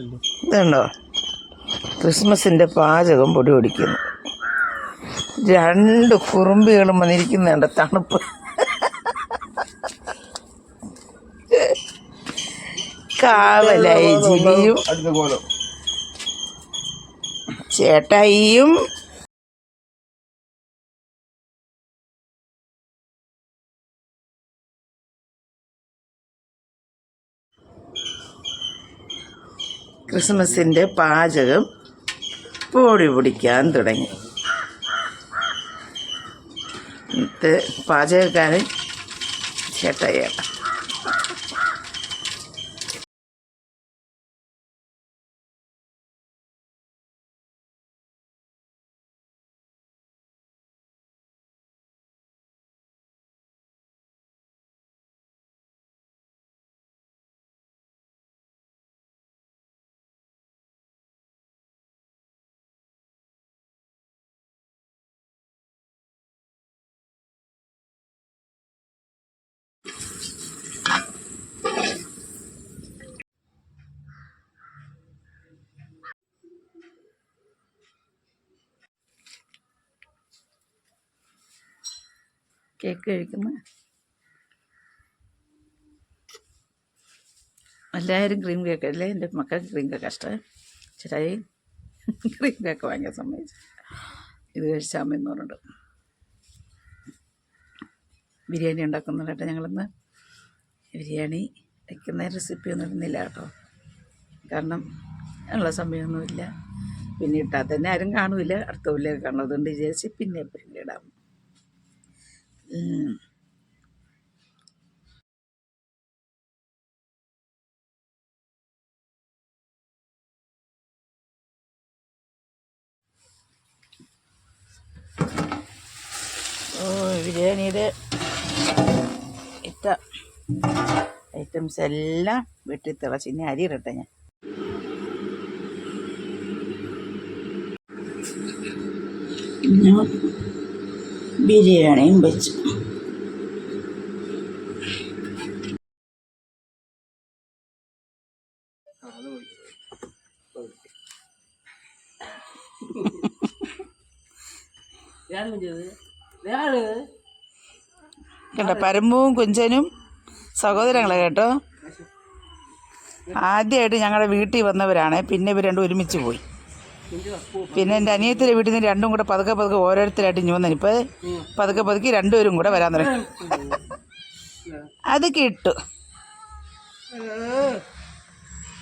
ഇതുണ്ടോ? ക്രിസ്മസിന്റെ പാചകം പൊടി പിടിക്കുന്നു. രണ്ട് കുറുമ്പികളും വന്നിരിക്കുന്നുണ്ട്. തണുപ്പ്. കാവലായി ജിലിയും ചേട്ടായിയും ക്രിസ്മസിന്റെ പാചകം പൊടി പിടിക്കാൻ തുടങ്ങി. പാചകക്കാരൻ ചേട്ടായിയാണ് കേക്ക് കഴിക്കുന്നു എല്ലാവരും ക്രീം കേക്ക് അല്ലേ? എന്റെ മക്കൾക്ക് ക്രീം കേക്ക് ഇഷ്ടമായി ചേട്ടായി ക്രീം കേക്ക് വാങ്ങിയ സമ്മതിച്ചു. ഇത് കഴിച്ചാൽ അമ്മ എന്ന് പറഞ്ഞിട്ട് ബിരിയാണി ഉണ്ടാക്കുന്നുണ്ട് ഞങ്ങളിന്ന്. ബിരിയാണി വയ്ക്കുന്ന റെസിപ്പി ഒന്നും ഇടുന്നില്ല കേട്ടോ. കാരണം ഉള്ള സമയമൊന്നുമില്ല. പിന്നെ ഇട്ടാൽ തന്നെ ആരും കാണില്ല അടുത്ത ഉള്ളിലേക്ക് കാണുന്നതുകൊണ്ട് വിചാരിച്ച് പിന്നെ എപ്പോഴും ഇടാം. ബിരിയാണിയുടെ ഇട്ട ഐറ്റംസ് എല്ലാം വെട്ടി തിളച്ച് ഇനി അരി ഇടട്ടെ ഞാൻ. ഞാൻ ബിരിയാണിയും വെച്ചു. കേട്ടോ പരമ്പും കുഞ്ചനും സഹോദരങ്ങളെ കേട്ടോ. ആദ്യമായിട്ട് ഞങ്ങളുടെ വീട്ടിൽ വന്നവരാണ് പിന്നെ ഇവർ രണ്ടും ഒരുമിച്ച് പോയി. പിന്നെ എന്റെ അനിയത്തിന്റെ വീട്ടിൽ നിന്ന് രണ്ടും കൂടെ പതുക്കെ പതുക്കെ ഓരോരുത്തരായിട്ട് ഇനി വന്നു ഇപ്പോൾ പതുക്കെ പതുക്കെ രണ്ടുപേരും കൂടെ വരാൻ തുടങ്ങി. അത് കിട്ടു.